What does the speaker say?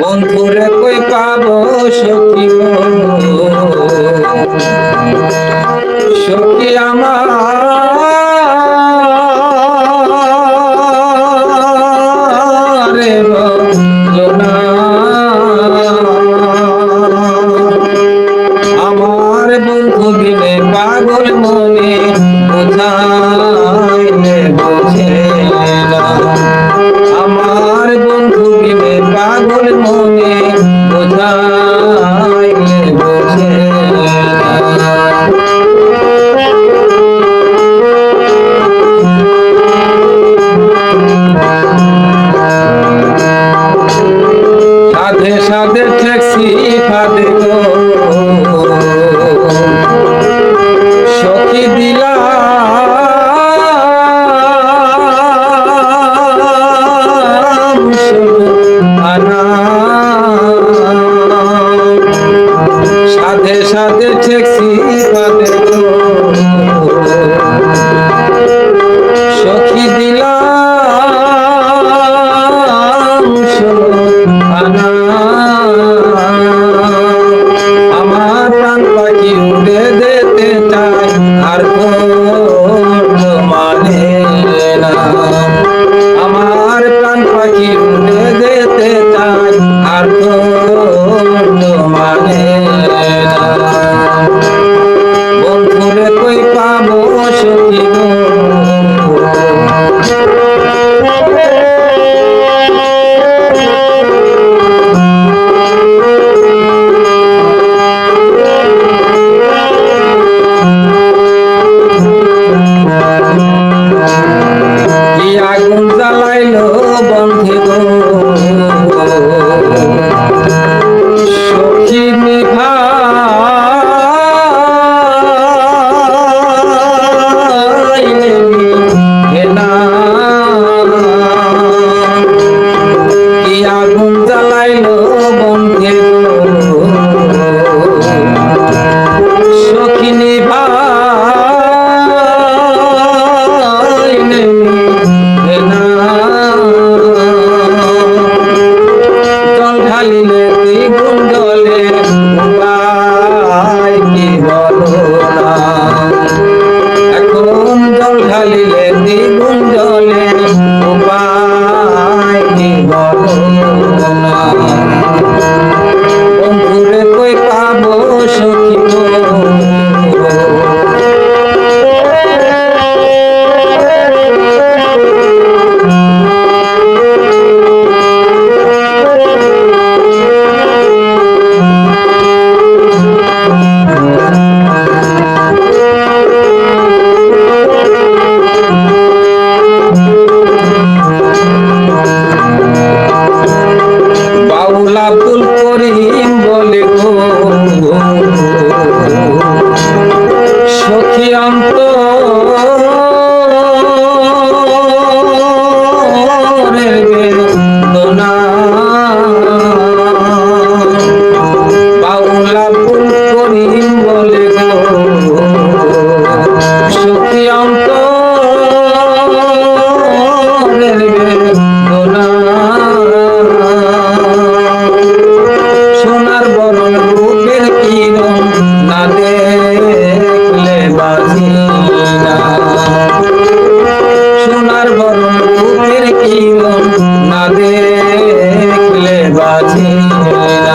বন্ধুরে কই পাব সখী সখী আমার আমার প্রাণ পাখি জ্বলিলে দ্বিগুণ জ্বলে Thank you.